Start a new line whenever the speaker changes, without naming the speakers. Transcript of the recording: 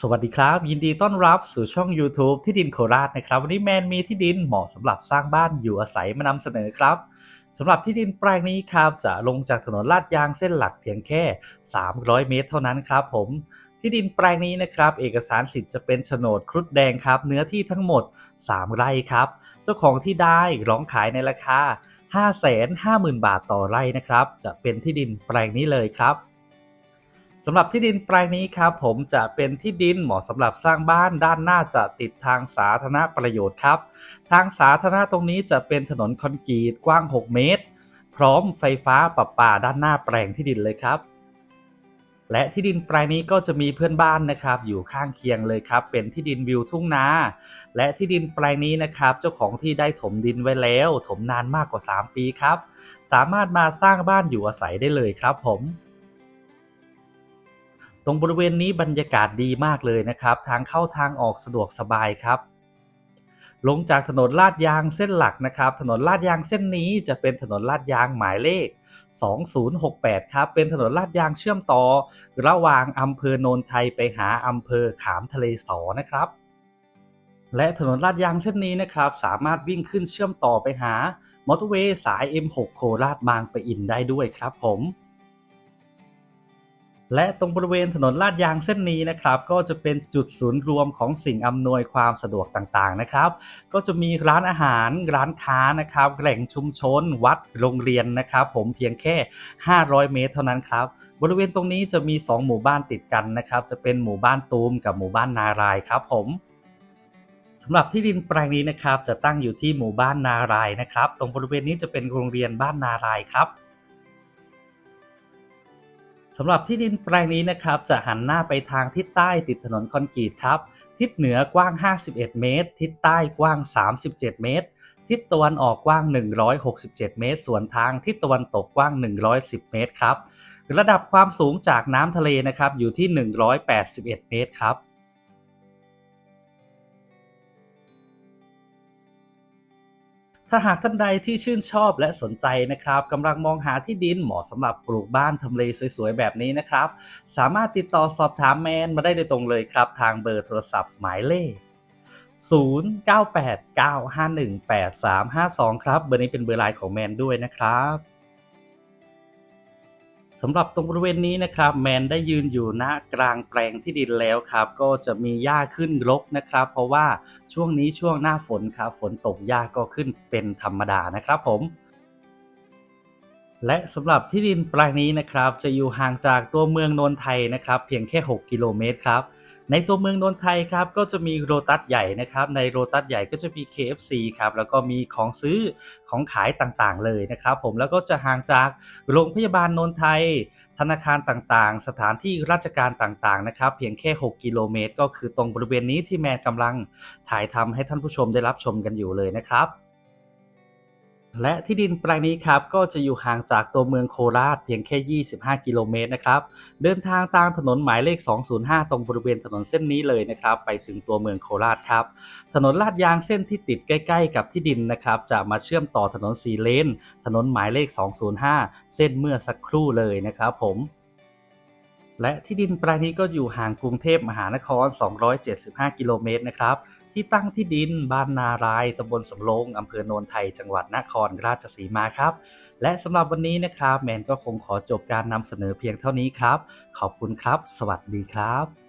สวัสดีครับ ยินดีต้อนรับสู่ช่อง YouTube ที่ดินโคราชนะครับ วันนี้แมนมีที่ดินเหมาะสำหรับสร้างบ้านอยู่อาศัยมานำเสนอครับสำหรับที่ดินแปลงนี้ครับจะลงจากถนนลาดยางเส้นหลักเพียงแค่ 300 เมตรเท่านั้นครับผมที่ดินแปลงนี้นะครับ เอกสารสิทธิ์จะเป็นโฉนดครุฑแดงครับ เนื้อที่ทั้งหมด 3 ไร่ครับ เจ้าของที่ได้ร้องขายในราคา 550,000 บาทต่อไร่นะครับ จะเป็นที่ดินแปลงนี้เลยครับ สำหรับที่ดินแปลงนี้ครับผมจะเป็นที่ดินเหมาะสำหรับสร้างบ้านด้านหน้าจะติดทางสาธารณประโยชน์ครับ ทางสาธารณะตรงนี้จะเป็นถนนคอนกรีตกว้าง 6 เมตร พร้อมไฟฟ้าประปาด้านหน้าแปลงที่ดินเลยครับ และที่ดินแปลงนี้ก็จะมีเพื่อนบ้านนะครับ อยู่ข้างเคียงเลยครับ เป็นที่ดินวิวทุ่งนา และที่ดินแปลงนี้นะครับ เจ้าของที่ได้ถมดินไว้แล้ว ถมนานมากกว่า 3 ปีครับ สามารถมาสร้างบ้านอยู่อาศัยได้เลยครับผม ตรงบริเวณนี้บรรยากาศดีมากเลยนะครับ ทางเข้าทางออกสะดวกสบายครับลงจากถนนลาดยางเส้นหลักนะครับ ถนนลาดยางเส้นนี้จะเป็นถนนลาดยางหมายเลข 2068 ครับ เป็นถนนลาดยางเชื่อมต่อ ระหว่างอำเภอโนนไทยไปหาอำเภอขามทะเลสอนะครับ และถนนลาดยางเส้นนี้นะครับ สามารถวิ่งขึ้นเชื่อมต่อไปหามอเตอร์เวย์สาย M6 โคราชบางปะอินได้ด้วยครับผม และตรงบริเวณถนนลาดยางเส้นนี้นะครับ ก็จะเป็นจุดศูนย์รวมของสิ่งอำนวยความสะดวกต่างๆนะครับ ก็จะมีร้านอาหารร้านค้านะครับแหล่งชุมชน วัดโรงเรียนนะครับ ผมเพียงแค่ 500 เมตรเท่านั้นครับบริเวณตรงนี้จะมี 2 หมู่บ้านติดกันนะครับ จะเป็นหมู่บ้านตูมกับหมู่บ้านนารายครับผมสำหรับที่ดินแปลงนี้นะครับ จะตั้งอยู่ที่หมู่บ้านนารายนะครับ ตรงบริเวณนี้จะเป็นโรงเรียนบ้านนารายครับ สำหรับที่ดินแปลงนี้นะครับจะหันหน้าไปทางทิศใต้ติดถนนคอนกรีตครับ ทิศเหนือกว้าง 51 เมตร ทิศใต้กว้าง 37 เมตร ทิศตะวันออกกว้าง 167 เมตร ส่วนทางทิศตะวันตกกว้าง 110 เมตรครับ ระดับความสูงจากน้ำทะเลนะครับอยู่ที่ 181 เมตรครับ ถ้าหากท่านใดที่ชื่นชอบและสนใจนะครับกำลังมองหาที่ดินเหมาะสำหรับปลูกบ้านทำเลสวยๆ แบบนี้นะครับ สามารถติดต่อสอบถามแมนมาได้โดยตรงเลยครับ ทางเบอร์โทรศัพท์หมายเลข 0989518352 ครับ เบอร์นี้เป็นเบอร์ไลน์ของแมนด้วยนะครับ สำหรับตรงบริเวณนี้นะครับแมนได้ยืนอยู่ณกลางแปลงที่ดินแล้วครับ ก็จะมีหญ้าขึ้นรกนะครับ เพราะว่าช่วงนี้ช่วงหน้าฝนครับฝนตกหญ้าก็ขึ้นเป็นธรรมดานะครับผม และสำหรับที่ดินแปลงนี้นะครับ จะอยู่ห่างจากตัวเมืองนนทไทยนะครับ เพียงแค่ 6 กิโลเมตรครับ ในตัวเมืองนนทไทยครับก็จะมีโรตัสใหญ่นะครับในโรตัสใหญ่ก็จะมี KFC ครับแล้วก็มีของซื้อของขายต่างๆเลยนะครับ ผมแล้วก็จะห่างจากโรงพยาบาลนนทไทย ธนาคารต่างๆ สถานที่ราชการต่างๆนะครับเพียงแค่ 6 กิโลเมตร ก็คือตรงบริเวณนี้ที่แมนกำลังถ่ายทำให้ท่านผู้ชมได้รับชมกันอยู่เลยนะครับ และที่ดินแปลงนี้ครับก็จะอยู่ห่างจากตัวเมืองโคราชเพียงแค่ 25 กิโลเมตรนะครับ เดินทางตามถนนหมายเลข 205 ตรงบริเวณถนนเส้นนี้เลยนะครับ ไปถึงตัวเมืองโคราชครับ ถนนลาดยางเส้นที่ติดใกล้ ๆ กับที่ดินนะครับ จะมาเชื่อมต่อถนนสีเลน ถนนหมายเลข 205 เส้นเมื่อสักครู่เลยนะครับผมและที่ดินแปลงนี้ก็อยู่ห่างกรุงเทพมหานคร 275 กิโลเมตรนะครับ ที่ตั้งที่ดินบ้านนารายตำบลสำโรงอำเภอโนนไทย จังหวัดนครราชสีมาครับ และสำหรับวันนี้นะครับ แมนก็คงขอจบการนำเสนอเพียงเท่านี้ครับ ขอบคุณครับ สวัสดีครับ